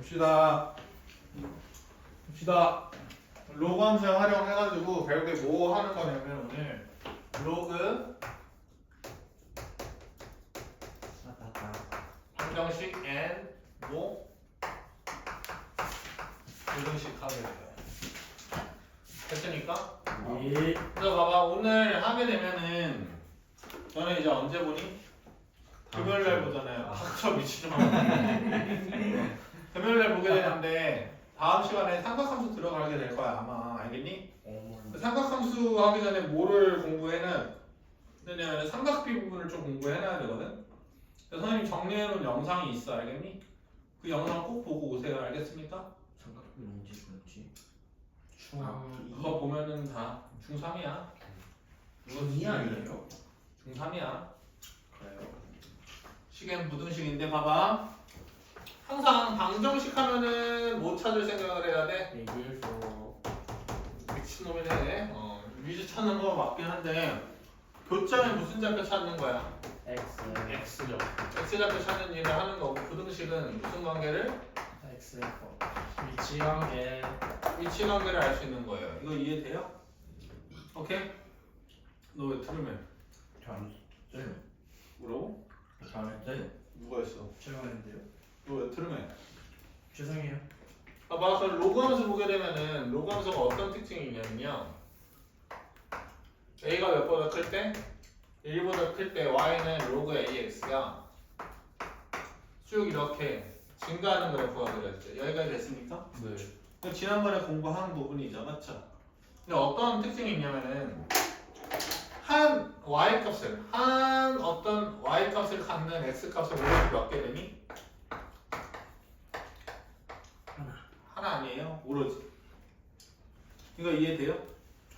봅시다. 봅시다. 로그 함수 활용해가지고 결국에 뭐 하는 거냐면 오늘 로그 방정식 and 뭐 부등식 하게 돼요. 됐으니까? 예. 그래서 봐봐 오늘 하게 되면은 너는 이제 언제 보니? 금요일 날 보잖아요. 닥쳐 미치지 마. 금요일날 보게 되는데 다음 시간에 삼각함수 들어가게 될 거야 아마 알겠니? 그 삼각함수 하기 전에 뭐를 공부해는 그냥 삼각비 부분을 좀 공부해놔야 되거든. 그래서 선생님 정리해놓은 영상이 있어 알겠니? 그 영상 꼭 보고 오세요 알겠습니까? 삼각비 언제 주었지? 그거 보면은 다 중3이야. 이 아니에요? 중3이야. 그래요. 시계는 부등식인데 봐봐. 항상 방정식 하면은 뭐 찾을 생각을 해야 돼? 얘기해서 미친놈이네. 어, 위즈 찾는 거 맞긴 한데 교점에 무슨 좌표 찾는 거야? X X죠. X 좌표 찾는 일을 하는 거고 부등식은 무슨 관계를? X 위치 관계 위치 관계를 알 수 있는 거예요. 이거 이해돼요? 오케이? 너 왜 트름해? 잘안 써요. 뭐라고? 잘안 써요. 누가 했어? 제가 했는데요. 너왜 트름해? 죄송해요. 봐봐, 그 로그 함수 보게 되면은 로그 함수가 어떤 특징이 있냐면요. a가 몇 보다 클 때? 1보다 클 때 y는 로그 ax가 쭉 이렇게 증가하는 그래프가 그렸죠. 여기까지 됐습니까? 네. 지난번에 공부한 부분이죠, 맞죠? 근데 어떤 특징이 있냐면은 한 y 값을 한 어떤 y 값을 갖는 x 값을 오른쪽 몇개 되니? 하나. 아니에요, 오로지. 이거 이해돼요?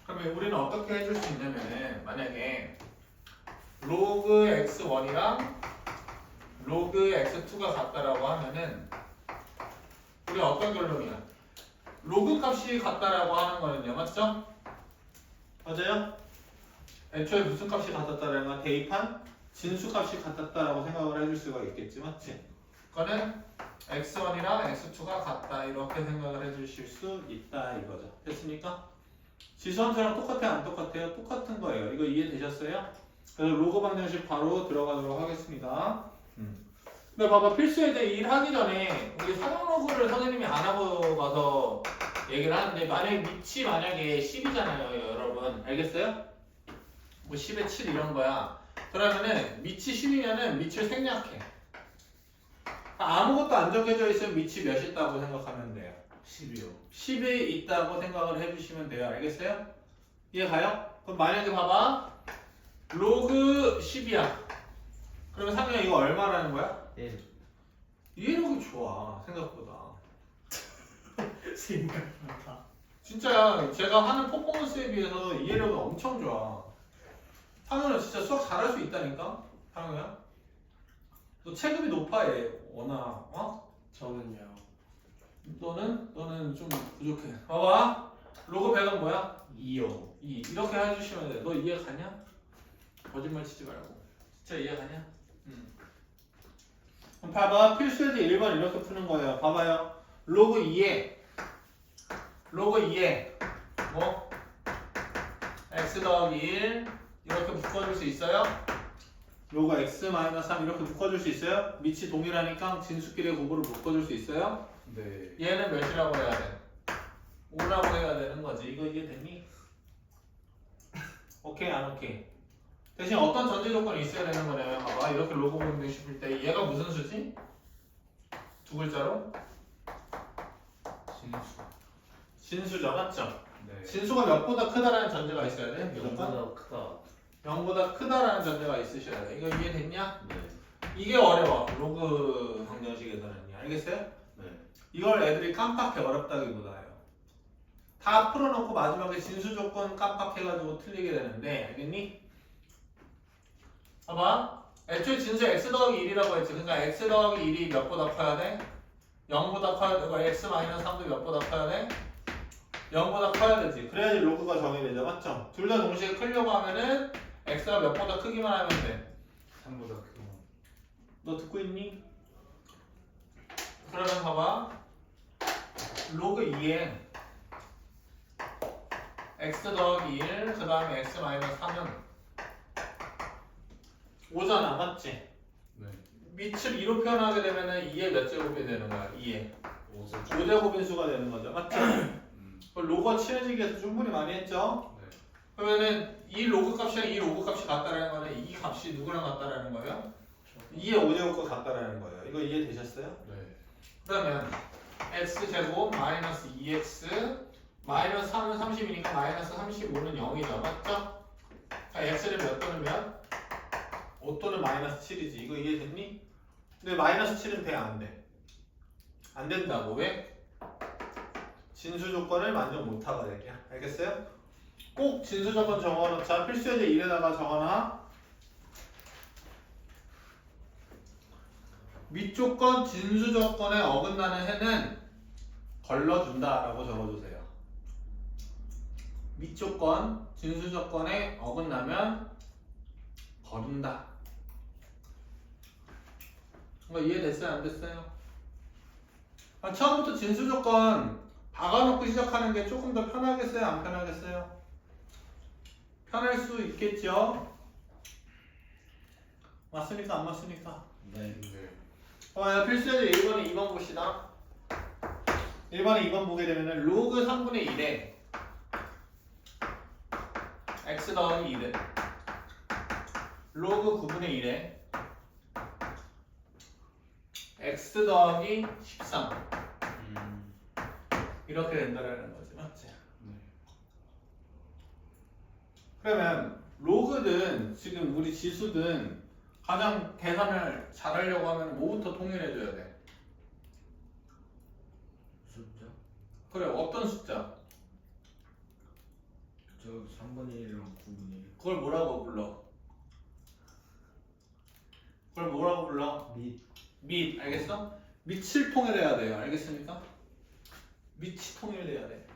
그러면 우리는 어떻게 해줄 수 있냐면은 만약에 로그 x1이랑 로그 x2가 같다라고 하면은 우리 어떤 결론이야? 로그 값이 같다라고 하는 거는요, 맞죠? 맞아요? 애초에 무슨 값이 같았다라는 건 대입한 진수 값이 같았다라고 생각을 해줄 수가 있겠지, 맞지? 그거는 x1이랑 x2가 같다 이렇게 생각을 해주실 수 있다 이거죠. 됐습니까? 지수함수랑 똑같아요, 안 똑같아요? 똑같은 거예요. 이거 이해되셨어요? 그래서 로그 방정식 바로 들어가도록 하겠습니다. 근데 봐봐 필수에 대해 일 하기 전에 우리 사용 로그를 선생님이 안 하고 가서 얘기를 하는데 만약에 밑이 만약에 10이잖아요 여러분 알겠어요? 뭐 10에 7 이런 거야 그러면은 밑이 10이면은 밑을 생략해 아무것도 안 적혀져 있으면 밑이 몇 있다고 생각하면 돼요 10이요. 10이 있다고 생각을 해주시면 돼요 알겠어요? 이해 가요? 그럼 만약에 봐봐 로그 10이야 그러면 상현 이거 얼마라는 거야? 1. 이해력이 좋아 생각보다 생각보다. 진짜 제가 하는 퍼포먼스에 비해서 이해력은 엄청 좋아 상현은 진짜 수학 잘할 수 있다니까 상현아 너 체급이 높아 얘 워낙 어? 저는요. 너는? 너는 좀 부족해 봐봐 로그 100은 뭐야? 2요. 2 이렇게 해주시면 돼 너 이해 가냐? 거짓말 치지 말고 진짜 이해 가냐? 응 그럼 봐봐 필수에서 1번 이렇게 푸는 거예요 봐봐요 로그 2에 로그 2에 뭐? x 더하기 1 이렇게 묶어줄 수 있어요? 로그 x 마이너스 3 이렇게 묶어줄 수 있어요? 밑이 동일하니까 진수끼리의 곱으로 묶어줄 수 있어요? 네. 얘는 몇이라고 해야 돼? 5라고 해야 되는 거지. 이거 이해됐니? 오케이 안 오케이? 대신 어떤 전제 조건이 있어야 되는 거냐면 봐봐 이렇게 로고 분명 싶을 때 얘가 무슨 수지? 두 글자로? 진수. 진수죠 맞죠? 네. 진수가 몇보다 크다라는 전제가 있어야 돼? 영보다 크다. 0보다 크다라는 전제가 있으셔야 돼 이거 이해됐냐? 네. 이게 어려워 로그 방정식에서는요 알겠어요? 네. 이걸 애들이 깜빡해 어렵다기보다요. 다 풀어놓고 마지막에 진수 조건 깜빡해가지고 틀리게 되는데 알겠니? 봐봐. 애초에 진수 x 더하기 1이라고 했지. 그러니까 x 더하기 1이 몇보다 커야 돼? 0보다 커야 되고 x 마이너스 3도 몇보다 커야 돼? 0보다 커야 되지. 그래야지 로그가 정의되죠. 맞죠? 둘 다 동시에 크려고 하면은 x가 몇 보다 크기만 하면 돼. 3보다 크고. 너 듣고 있니? 그러면 봐봐. 로그 2에 x 더하기 1, 그 다음에 x 마이너스 3은 5잖아, 맞지? 네. 밑을 2로 표현하게 되면은 2의 몇 제곱이 되는 거야? 2의 5세 5제곱인 수가 되는 거죠, 맞죠? 음. 로그가 친해지기 위해서 충분히 많이 했죠? 네. 그러면은 이 로그 값이랑 이 로그 값이 같다라는 거는 이 값이 누구랑 같다라는 거예요? 2의 5제곱과 같다라는 거예요. 이거 이해되셨어요? 네. 그러면 x제곱 마이너스 2x 마이너스 3은 30이니까 마이너스 35는 0이죠 맞죠? 자 x를 몇 또는 몇? 5 또는 마이너스 7이지 이거 이해됐니? 근데 마이너스 7은 돼 안 돼? 안 된다고 왜? 진수 조건을 만족 못하거든요 알겠어요? 꼭 진수 조건 적어놓자 필수예제 1에다가 적어놔 밑조건 진수 조건에 어긋나는 해는 걸러준다 라고 적어주세요. 밑조건 진수 조건에 어긋나면 거른다. 이거 이해됐어요? 안 됐어요? 아, 처음부터 진수 조건 박아놓고 시작하는 게 조금 더 편하겠어요? 안 편하겠어요? 편할 수 있겠죠? 맞습니까? 안 맞습니까? 네. 네. 어, 야, 필수예제 1번에 2번 봅시다. 1번에 2번 보게 되면은 로그 3분의 1에 x 더하기 1은 로그 9분의 1에 x 더하기 13 음. 이렇게 된다라는 맞지? 네. 그러면 로그든 지금 우리 지수든 가장 계산을 잘하려고 하면 뭐부터 통일해줘야 돼? 숫자? 그래 어떤 숫자? 저 3분의 1이랑 9분의 1 그걸 뭐라고 불러? 그걸 뭐라고 불러? 밑밑 알겠어? 밑을 통일해야 돼요 알겠습니까? 밑이 통일돼야 돼그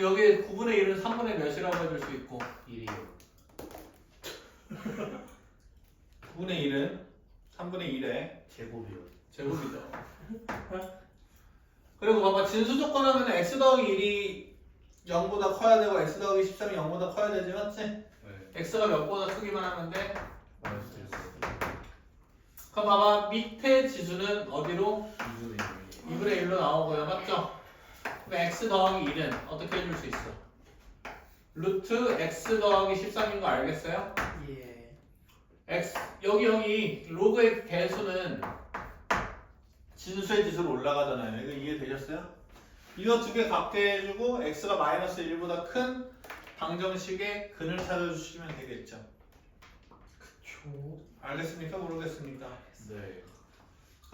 여기 9분의 1은 3분의 몇이라고 해줄 수 있고 1이요. 9분의 1은 3분의 1에 제곱이요. 제곱이죠 그리고 봐봐 진수 조건 하면 x 더하기 1이 0보다 커야 되고 x 더하기 13이 0보다 커야 되지 맞지? 네. x가 몇보다 크기만 하면 돼? 마이너스 1. 그럼 봐봐 밑에 지수는 어디로? 2분의 1. 2분의 1로 나오고요. 맞죠? 그럼 x 더하기 1은 어떻게 해줄 수 있어? 루트 x 더하기 13인 거 알겠어요? 예. x 여기 여기 로그의 개수는 진수의 지수로 올라가잖아요. 이거 이해되셨어요? 이거 두개 갖게 해주고 x가 마이너스 1보다 큰 방정식의 근을 찾아주시면 되겠죠. 초. 알겠습니까? 모르겠습니까? 네.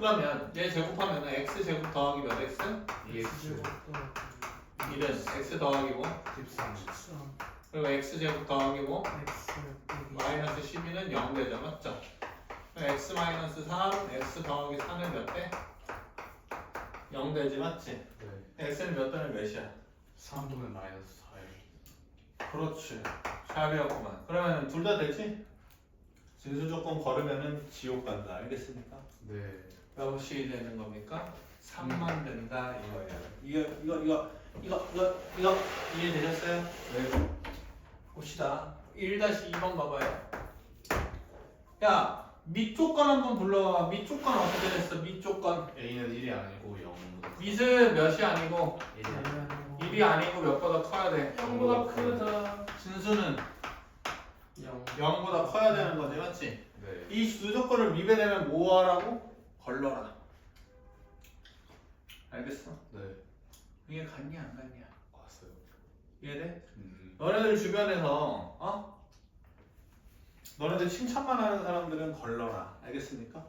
그러면 얘 제곱하면 x 제곱 더하기 몇 x? 2x. 1은 x 더하기고 13. 13 그리고 x 제곱 더하기고 마이너스 12는 0 되죠 맞죠? x 마이너스 3 x 더하기 4는 몇 대? 0 되지 맞지? 네. x는 몇 대는 몇이야? 3분의 마이너스 4요. 그렇지 샵이었구만 그러면 둘 다 되지? 진수 조건 걸으면은 지옥 간다 알겠습니까? 네. 몇이 되는 겁니까? 3만 된다 이거예요 이거 이거 이거 이거 이거 이거 이해되셨어요? 네. 봅시다 1-2번 봐봐요 야 밑조건 한번 불러봐 밑조건 어떻게 됐어 밑조건 A는 1이 아니고 0보다. 밑은 몇이 아니고 1이 아니고. 1이 아니고 몇보다 커야 돼 0보다 크다. 진수는 0 0보다 커야 되는 거지 맞지? 네. 이 수조건을 위배되면 뭐 하라고? 걸러라 알겠어? 네. 이해 갔냐 안 갔냐 왔어요. 이해돼? 음. 너네들 주변에서 어? 너네들 칭찬만 하는 사람들은 걸러라 알겠습니까?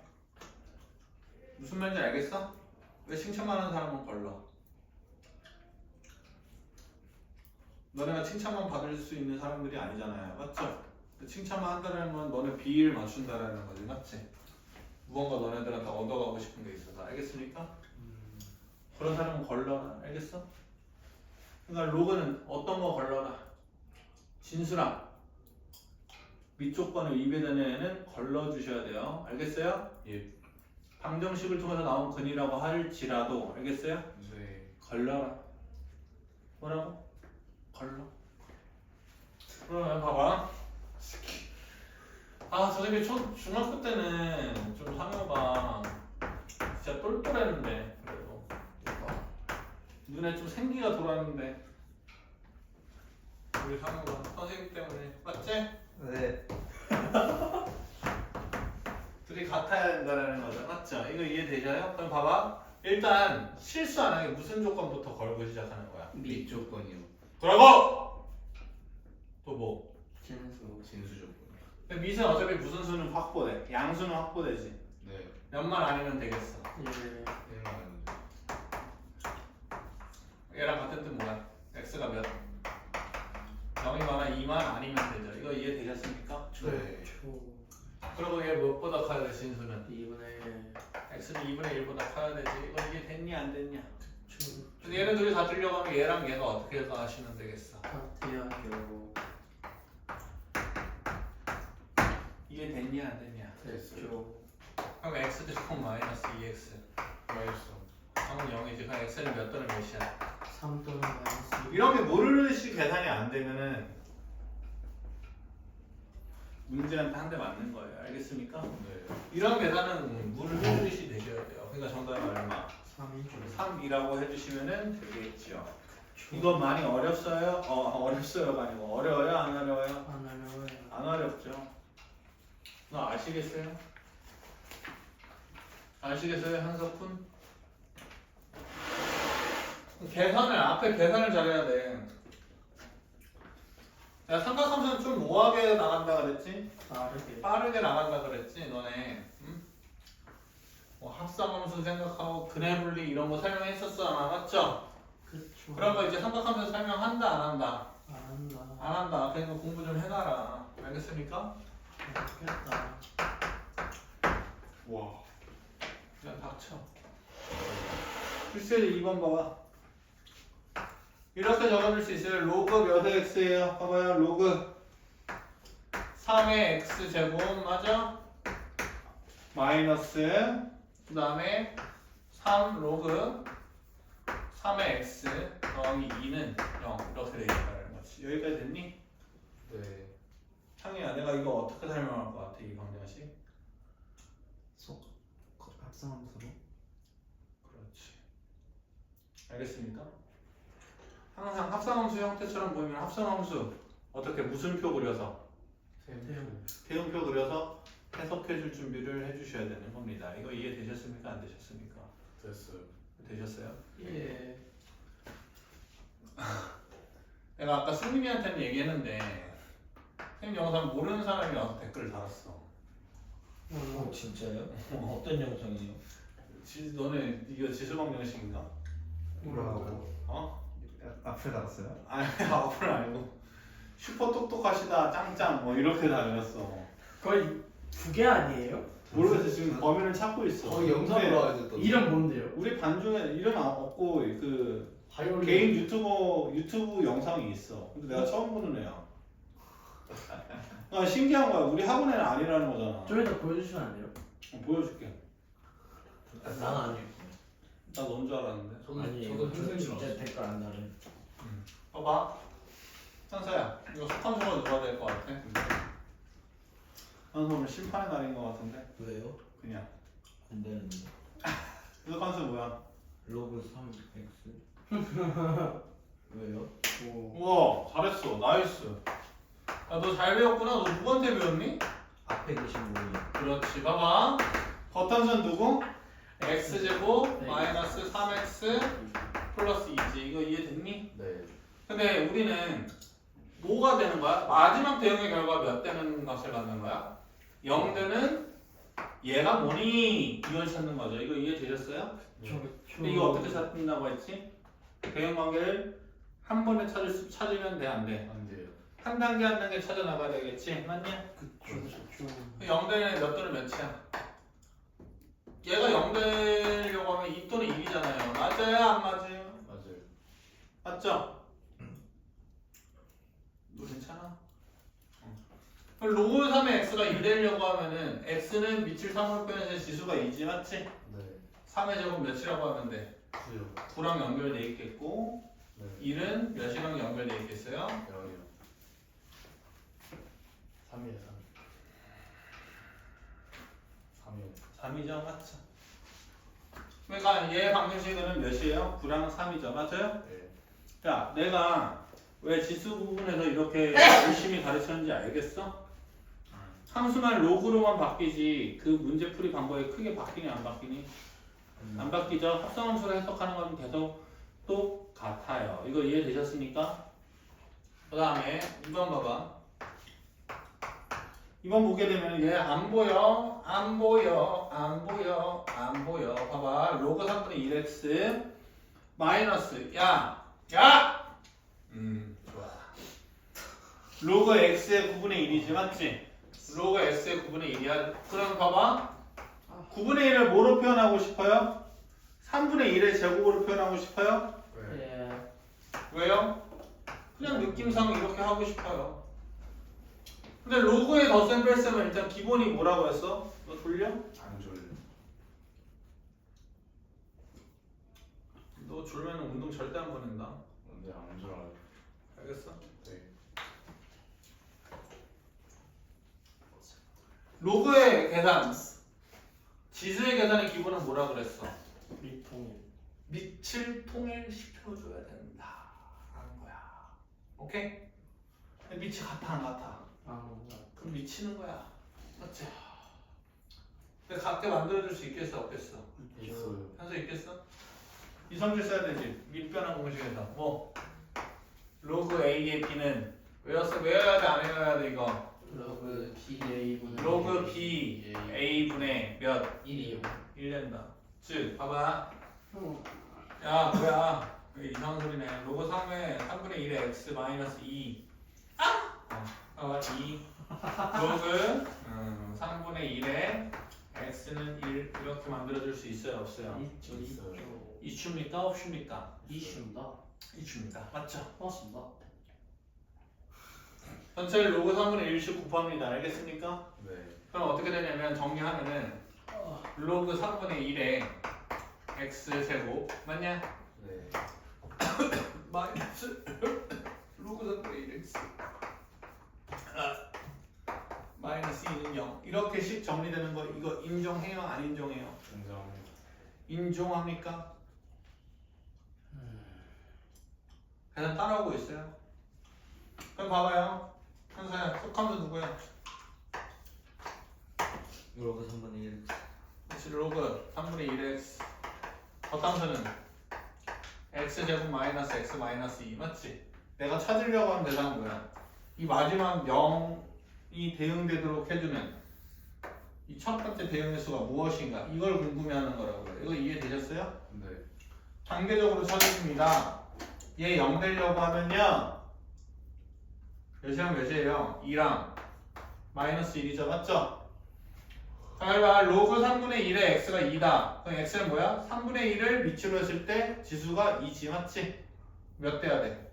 무슨 말인지 알겠어? 왜 칭찬만 하는 사람은 걸러? 너네가 칭찬만 받을 수 있는 사람들이 아니잖아요 맞죠? 그 칭찬만 한다는 건 너네 비위를 맞춘다라는 거지 맞지? 무언가 너네들한테 얻어가고 싶은 게 있어서 알겠습니까? 그런 사람은 걸러라 알겠어? 그러니까 로그는 어떤 거 걸러라 진수랑 밑조건을 위배되는 애는 걸러주셔야 돼요 알겠어요? 예. 방정식을 통해서 나온 근이라고 할지라도 알겠어요? 네. 걸러라. 뭐라고? 걸러. 그러면 봐봐. 아, 선생님 초, 중학교 때는 좀 상효가 진짜 똘똘했는데 그래도 눈에 좀 생기가 돌았는데 우리 상효가 선생님 때문에 맞지? 네. 둘이 같아야 된다는 거죠. 맞죠? 이거 이해되셔요? 그럼 봐봐. 일단 실수 안 하게 무슨 조건부터 걸고 시작하는 거야? 밑 조건이요. 그러고 또 뭐? 진수. 진수 조건 근데 밑은 어차피 무슨 수는 확보돼. 양수는 확보되지. 네. 몇만 아니면 되겠어. 예. 1만 원. 얘랑 같은 뜻 뭐야? x가 몇? 0이거나 2만 아니면 되죠. 이거 이해되셨습니까? 네. 초. 그리고 얘 무엇보다 커야 돼 진수는? 2분의 1. x는 2분의 1보다 커야 되지. 이거 이해 됐니 안 됐냐? 초. 근데 얘네 둘이 다 들려가면 얘랑 얘가 어떻게 해서 하시면 되겠어? 파티하교. 이해 됐냐 안 됐냐? 됐죠. 그럼 x 제곱 마이너스 2x 맛있어. 방금 0이지 그럼 x는 몇 또는 몇이야? 3 또는 마이너스 2. 이렇게 모르듯이 계산이 안 되면은 문제한테 한 대 맞는 거예요 알겠습니까? 네. 이런 계산은 모르듯이 되셔야 돼요 그러니까 정답은 얼마? 3이죠. 3이라고 해주시면은 되겠죠 이거 많이 어렵어요? 어 어렵어요가 아니고 어려워요 안 어려워요? 안 어려워요. 안 어렵죠 너 아시겠어요? 아시겠어요 한석훈? 계산을 앞에 계산을 잘해야 돼. 내가 삼각함수는 좀 모하게 나간다 그랬지? 빠르게. 빠르게 나간다 그랬지 너네. 응? 뭐 합성함수 생각하고 분리 이런 거 설명했었어 안 맞죠? 그쵸. 그런 거 이제 삼각함수 설명한다 안 한다? 안 한다. 안 한다. 그러니까 공부 좀 해놔라. 알겠습니까? 알겠다. 와. 그냥 닥쳐. 글쎄 2번 봐봐. 이렇게 적어줄 수 있어요. 로그 몇 x예요? 봐봐요. 로그 3의 x 제곱 맞아? 마이너스 그 다음에 3 로그 3의 x 더하기 2는 0 이렇게 되겠다는 거지. 여기까지 됐니? 네. 창희야 내가 이거 어떻게 설명할 것 같아 이 방정식? 속. 합성함수로. 그렇지. 알겠습니까? 항상 합성함수 형태처럼 보이면 합성함수 어떻게 무슨 표 그려서 태용. 대응표 그려서 해석해 줄 준비를 해 주셔야 되는 겁니다. 이거 이해되셨습니까? 안 되셨습니까? 됐어요. 되셨어요? 예. 내가 아까 승민이한테는 얘기했는데 선생님 영상 모르는 사람이 와서 댓글을 달았어. 어 진짜요? 어떤 영상이요? 지, 너네 이거 지수방정식인가? 뭐라고? 어? 앞에 나갔어요? 아니 앞으로 아니고 슈퍼 똑똑하시다 짱짱 뭐 이렇게 달렸어. 거의 두 개 아니에요? 모르겠어 지금 범인을 찾고 있어. 거의 영상으로 근데 와야 됐던. 이름 뭔데요? 우리 반 중에 이름 안 없고 그 바이올린. 개인 유튜버 유튜브 영상이 있어. 근데 내가 처음 보는 애야. 아 신기한 거야. 우리 학원 애는 아니라는 거잖아. 좀 이따 보여주시면 안 돼요? 어, 보여줄게. 난 아니에요. 나넌줄 알았는데. 저도 아니 저도 저 선생님 진짜 왔어요. 댓글 안 달아요. 봐봐. 찬서야, 이거 속함수가 누가 될것 같아? 찬서 오늘 심판의 날인 것 같은데. 왜요? 그냥. 안 되는데. 속함수 뭐야? 로그 3x. 왜요? 오. 우와, 잘했어. 나이스. 야, 너잘 배웠구나. 너 누구한테 배웠니? 앞에 계신 분이 그렇지. 봐봐. 겉한선 누구? x제곱 네. 마이너스 3x 플러스 2지. 이거 이해됐니? 네. 근데 우리는 뭐가 되는 거야? 마지막 대응의 결과 몇 되는 것을 갖는 거야? 0 되는 얘가 뭐니? 이걸 찾는 거죠. 이거 이해되셨어요? 저, 저. 근데 이거 어떻게 찾는다고 했지? 대응 관계를 한 번에 찾을 수, 찾으면 돼, 안 돼? 안 돼요. 한 단계 한 단계 찾아 나가야 되겠지? 맞냐? 그쵸, 그쵸. 0 되는 몇 또는 몇이야? 얘가 0 되려고 하면 2 또는 1이잖아요. 맞아요? 안 맞아요? 맞아요. 맞죠? 너 괜찮아? 그럼 로그 3의 x가 2 되려고 하면은 x는 밑을 3으로 빼는 지수가 2지 맞지? 네. 3의 제곱 몇이라고 하면 돼? 9. 9요. 9랑 연결돼 있겠고 네. 1은 몇이랑 연결돼 있겠어요? 0이요. 3이요 3. 3이요. 3이죠 맞죠? 그러니까 얘 방정식은 몇이에요? 9랑 3이죠 맞아요? 네. 야 내가 왜 지수 부분에서 이렇게 열심히 가르쳤는지 알겠어? 함수만 로그로만 바뀌지 그 문제풀이 방법이 크게 바뀌니 안 바뀌니? 안 바뀌죠? 합성함수로 해석하는 건 계속 똑같아요. 이거 이해되셨습니까? 그 다음에 2번 봐봐. 2번 보게 되면 얘 안 보여, 안 보여, 안 보여, 안 보여. 봐봐. 로그 3분의 1x 마이너스 야, 야! 음, 좋아. 로그 x의 9분의 1이지 맞지? 로그 x의 9분의 1이야. 그럼 봐봐. 9분의 1을 뭐로 표현하고 싶어요? 3분의 1의 제곱으로 표현하고 싶어요? 네. 예. 왜요? 그냥 느낌상 이렇게 하고 싶어요. 근데 로그에 덧셈 뺄셈은 일단 기본이 뭐라고 했어? 너 돌려? 안 졸려. 너 졸면 운동 절대 안 보낸다. 근데 안 졸아요. 알겠어? 네. 로그의 계산, 지수의 계산의 기본은 뭐라 그랬어? 미통일. 밑을 통일 시켜줘야 된다. 라는 거야. 오케이? 근데 밑이 같아 안 같아? 아. 그럼 미치는 거야. 맞지? 근데 같게 만들어줄 수 있겠어 없겠어? 있어요. 현수 있겠어? 이 성질 써야 되지. 밑변환 공식에서 뭐 로그 A의 B는 외웠어? 외워야 돼? 안 외워야 돼 이거? 로그 PA 분의 로그 B A 분의 몇? 1이요. 1 된다. 즉 봐봐. 형. 야 뭐야? 왜 이상한 소리네. 로그 3의 3분의 1의 x 마이너스 2. 아! 어, 봐봐 2. 로그 음, 3분의 1의 x는 1 이렇게 만들어줄 수 있어요 없어요? 있죠 있어요. 있죠. 이슈입니까 없습니까? 이슈입니다. 이슈입니다. 맞죠? 고맙습니다. 전체를 로그 3분의 1씩 곱합니다. 알겠습니까? 네. 그럼 어떻게 되냐면 정리하면은 로그 3분의 1의 x 제곱 맞냐? 네. 마이너스 로그 3분의 1x 아, 마이너스 2는 0 이렇게씩 정리되는 거 이거 인정해요? 안 인정해요? 인정. 인정합니까? 그냥 따라오고 있어요 그럼 봐봐요 현사야 속함수 누구야? 로그 3분의 1 그렇지 로그 3분의 1x 겉함수는 x제곱 마이너스 x 마이너스 2 맞지? 내가 찾으려고 하는 대상은 뭐야? 이 마지막 0이 대응되도록 해주는 이 첫 번째 대응의 수가 무엇인가 이걸 궁금해하는 거라고 그래 이거 이해되셨어요? 네. 단계적으로 찾았습니다 얘 0 되려고 하면요 몇이랑 몇이에요? 2랑 마이너스 1이죠 맞죠? 자, 해봐. 로그 3분의 1의 x가 2다. 그럼 x는 뭐야? 3분의 1을 밑으로 했을 때 지수가 2지, 맞지? 몇 돼야 돼?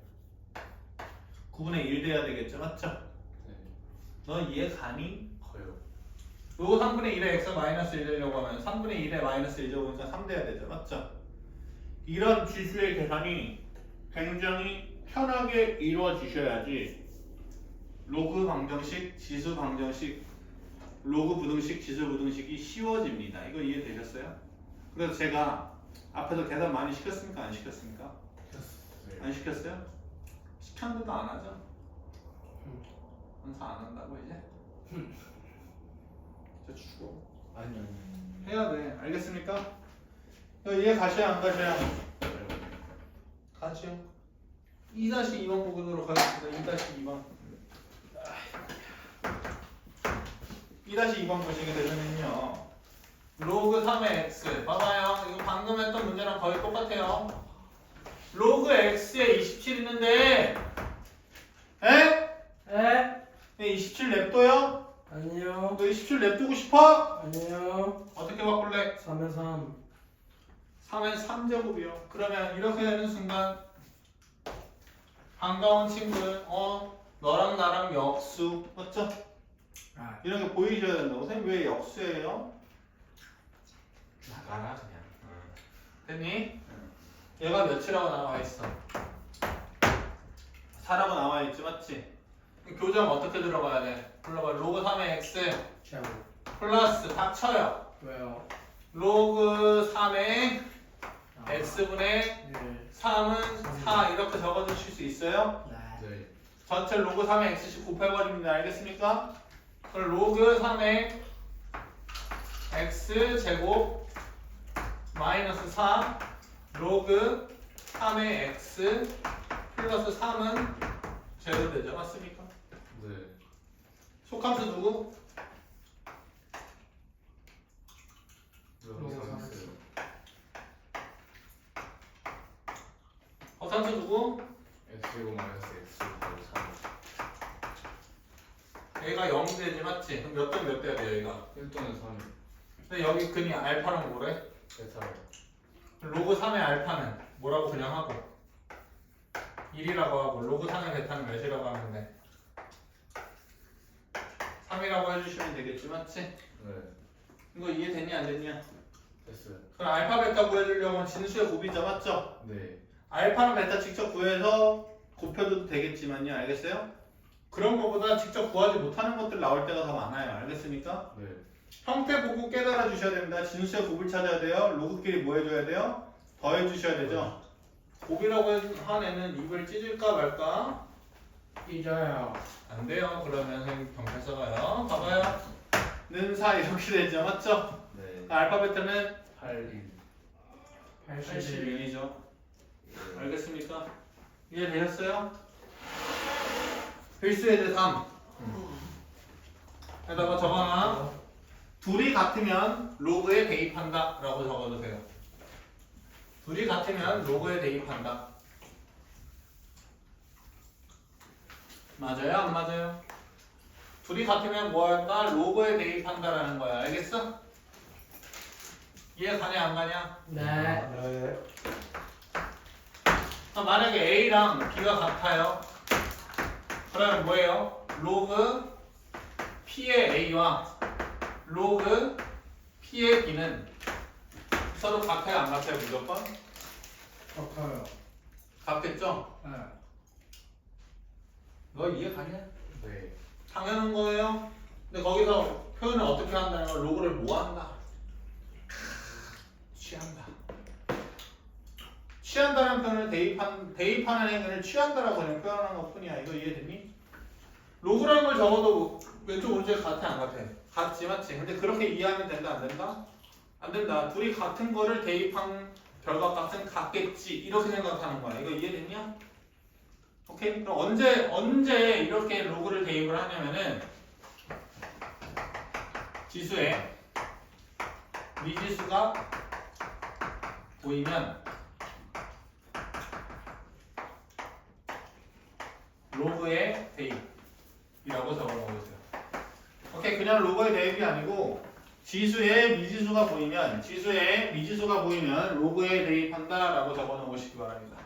9분의 1 돼야 되겠죠, 맞죠? 네. 너 이해 가니? 커요. 로그 3분의 1의 x가 마이너스 1 되려고 하면 3분의 1의 마이너스 1 적으니까 3 돼야 되죠, 맞죠? 이런 지수의 계산이 굉장히 편하게 이루어지셔야지 로그 방정식, 지수 방정식, 로그 부등식, 지수 부등식이 쉬워집니다. 이거 이해되셨어요? 그래서 제가 앞에서 계산 많이 시켰습니까? 안 시켰습니까? 네. 안 시켰어요? 시켰는데도 안 하죠? 항상 안 한다고 이제? 진짜 죽어. 아니 아니 해야 돼. 알겠습니까? 이거 이해 가셔요? 안 가셔요? 가죠. 2-2번 부분으로 가겠습니다. 2-2번. 2-2번 보시게 되면요. 로그 3의 x. 봐봐요. 이거 방금 했던 문제랑 거의 똑같아요. 로그 x에 27 있는데, 에? 에? 네, 27 냅둬요? 아니요. 너27 냅두고 싶어? 아니요. 어떻게 바꿀래? 3에 3. 3의 3제곱이요. 그러면 이렇게 되는 순간 반가운 친구, 어 너랑 나랑 역수, 맞죠? 아. 이런 게 보이셔야 된다고. 선생님 왜 역수예요? 나가라 그냥. 됐니? 얘가 몇이라고 나와 있어? 4라고 나와 있지 맞지? 교정 어떻게 들어가야 돼? 불러봐 로그 3의 x. 플러스 다 쳐요 왜요? 로그 3의 아, x분의 1. 3은 4 이렇게 적어주실 수 있어요? 네. 네. 전체 로그 3의 x씩 곱해버립니다 알겠습니까? 그럼 로그 3의 x 제곱 마이너스 4 로그 3의 x 플러스 3은 제로 되죠 맞습니까? 네. 속함수 누구? 로그 삼했어요. 허상수 누구? X제곱 마이너스 X제곱 3. 얘가 0 되지 맞지? 그럼 몇대몇 돼야 돼 여기가 1 또는 3. 근데 여기 근이 알파는 뭐래? 베타요. 로그 3의 알파는 뭐라고 그냥 하고 1이라고 하고 로그 3의 베타는 몇이라고 하면 돼? 3이라고 해주시면 되겠지 맞지? 네. 이거 이해됐니 안 됐냐? 됐어요. 그럼 알파 베타 구해주려면 진수의 곱이죠 맞죠? 네. 알파랑 베타 직접 구해서 곱혀도 되겠지만요 알겠어요? 그런 거보다 직접 구하지 못하는 것들 나올 때가 더 많아요 알겠습니까? 네. 형태 보고 깨달아 주셔야 됩니다 진수의 곱을 찾아야 돼요 로그끼리 뭐 해줘야 돼요? 더해 주셔야 되죠 곱이라고 한 애는 입을 찢을까 말까? 삐져요. 안 돼요 그러면 선생님 경찰서 가요 봐봐요 는4 이렇게 되죠 맞죠? 네. 알파 베타는 8, 1. 81. 81이죠 알겠습니까? 이해되셨어요? 필수에드 3 여기다가 적어놔 둘이 같으면 로그에 대입한다 라고 적어주세요 둘이 같으면 로그에 대입한다 맞아요 안 맞아요? 둘이 같으면 뭐 할까? 로그에 대입한다 라는 거야 알겠어? 이해 가냐 안 가냐? 네. 네. 아, 만약에 A랑 B가 같아요. 그러면 뭐예요? 로그 P의 A와 로그 P의 B는 서로 같아요, 안 같아요, 무조건? 같아요. 같겠죠? 네. 너 이해 가냐? 네. 당연한 거예요. 근데 거기서 표현을 어떻게 한다는 걸 로그를 뭐 한다? 취한다. 취한다는 표현을 대입한 대입하는 행위를 취한다라고 그냥 표현한 것 뿐이야. 이거 이해됐니? 로그라는 걸 적어도 왼쪽 오른쪽 같아 안 같아? 같지 맞지? 근데 그렇게 이해하면 된다 안 된다? 안 된다. 둘이 같은 거를 대입한 결과값은 같겠지 이렇게 생각하는 거야. 이거 이해됐냐? 오케이? 그럼 언제 언제 이렇게 로그를 대입을 하냐면은 지수에 미지수가 보이면 로그의 대입이라고 적어놓으세요. 오케이 그냥 로그의 대입이 아니고 지수에 미지수가 보이면 지수에 미지수가 보이면 로그에 대입한다라고 적어놓으시기 바랍니다.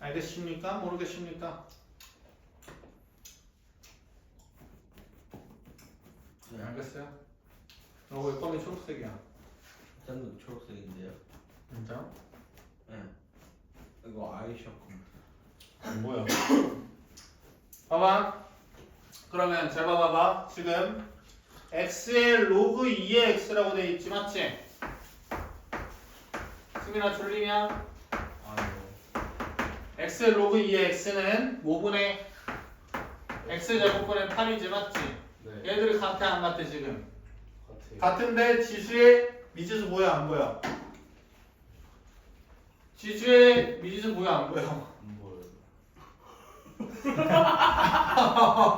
알겠습니까? 모르겠습니까? 네, 알겠어요. 로그의 껌이 초록색이야. 짠도 초록색인데요. 진짜? 네. 이거 아이셔 컴퓨터. 뭐야? 봐봐. 그러면 잘 봐봐봐. 지금 x의 로그 2의 x라고 돼 있지 맞지? 승민아 졸리냐? 아니요. x의 로그 2의 x는 5분의 x 제곱분의 8이지 맞지? 네. 얘들이 같아 안 같아 지금? 같아요. 같은데 지수의 미지수 보여 안 보여? 지수의 미지수 보여 안 보여?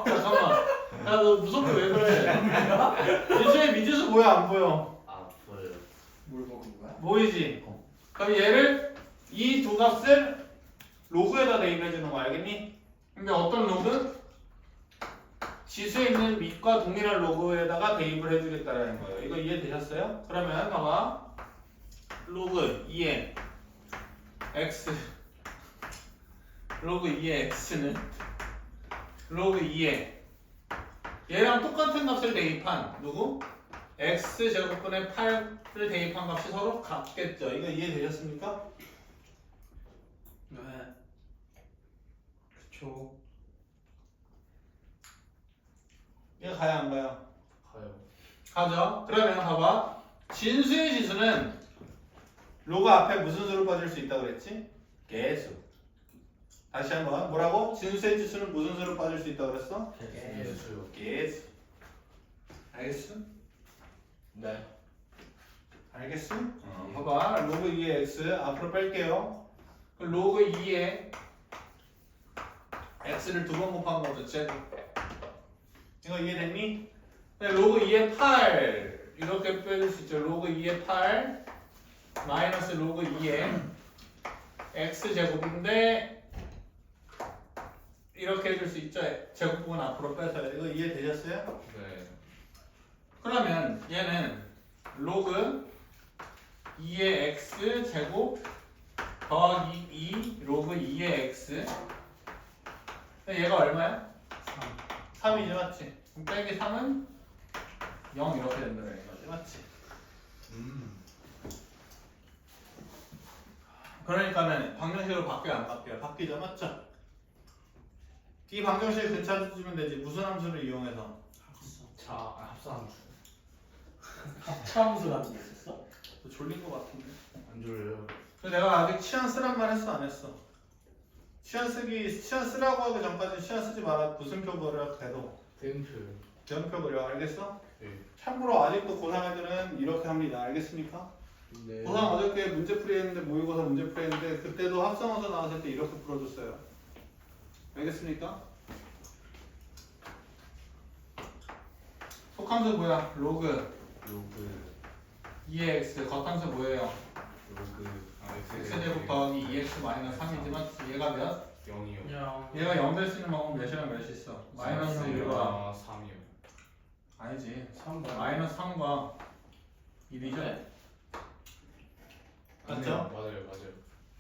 잠깐만. 야, 너 무섭게 왜 그래? 지수의 미지수 보여, 안 보여? 아, 보여요. 뭘 먹은 거야? 보이지? 그럼 얘를 이 두 값을 로그에다 대입해 주는 거 알겠니? 근데 어떤 로그? 지수에 있는 밑과 동일한 로그에다가 대입을 해주겠다라는 거예요. 이거 이해되셨어요? 그러면 봐봐. 로그 2의 x 로그 2의 x는 로그 2의 얘랑 똑같은 값을 대입한 누구? x 제곱분의 8을 대입한 값이 서로 같겠죠. 이거 이해되셨습니까? 네. 그쵸. 이거 가야 안 가요? 가요. 가죠. 그러면 봐봐. 진수의 지수는 로그 앞에 무슨 수로 빠질 수 있다고 그랬지? 개수. 다시 한번 뭐라고? 진수의 지수는 무슨 수로 빠질 수 있다고 그랬어? 예수요. 개수. 알겠어? 네. 알겠어? 어, 봐봐. 로그 2의 x 앞으로 뺄게요. 그 로그 2의 x를 두 번 곱한 거죠. 제곱. 이거 이해됐니? 네, 로그 2의 8 이렇게 빼줄 수 있죠. 로그 2의 8 마이너스 로그 2의 x 제곱인데 이렇게 해줄 수 있죠. 제곱부분 앞으로 빼서요. 이거 이해되셨어요? 네. 그러면 얘는 로그 2의 x 제곱 더하기 2 로그 2의 x 얘가 얼마야? 3이지 맞지? 그럼 빼기 3은 0 이렇게 된다는 거지 맞지? 음. 그러니까는 방정식으로 바뀌어 안 바뀌어? 바뀌죠 맞죠? 이 방정식 괜찮아지면 되지 무슨 함수를 이용해서 자, 아, 합산함수. 합참수라는 게 있었어? 너 졸린 거 같은데 안 졸려요. 근데 내가 아직 치안 쓰란 말 했어 안 했어? 치안 쓰기 치안 쓰라고 하기 전까지 치안 쓰지 마라 무슨 표 그려 돼도 땡표. 대형표 그려 알겠어? 네. 참고로 아직도 고3 애들은 이렇게 합니다 알겠습니까? 네. 고3 어저께 문제 풀이 했는데 모의고사 문제 풀이 했는데 그때도 합성어서 나왔을 때 이렇게 풀어줬어요 알겠습니까? 속함수 뭐야? 로그 로그. 2의 x 겉함수 뭐예요? 로그. 아, x제곱 더하기 2x 마이너스 3이지만 얘가 몇? 0이요. 그냥 얘가 0 될 수 있는 방법 몇이랑 몇이 있어? 마이너스 1과 3이요. 아니지 3번. 마이너스 3과 1이죠? 네. 맞죠? 맞아요, 맞아요.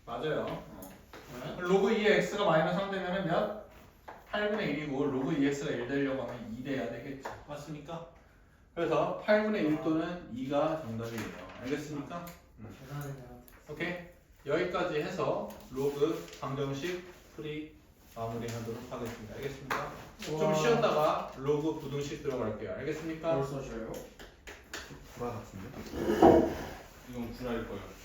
맞아요 네? 로그 2의 x가 마이너스 3 되면 몇? 8분의 1이고 로그 2x가 1 되려고 하면 2 돼야 되겠죠 맞습니까? 그래서 8분의 1 또는 2가 정답이에요 알겠습니까? 계산해야 오케이 여기까지 해서 로그 방정식 풀이 마무리하도록 하겠습니다 알겠습니까? 좀 우와. 쉬었다가 로그 부등식 들어갈게요 알겠습니까? 벌써 쉬어요? 구라 같은데? 이건 구라일 거예요.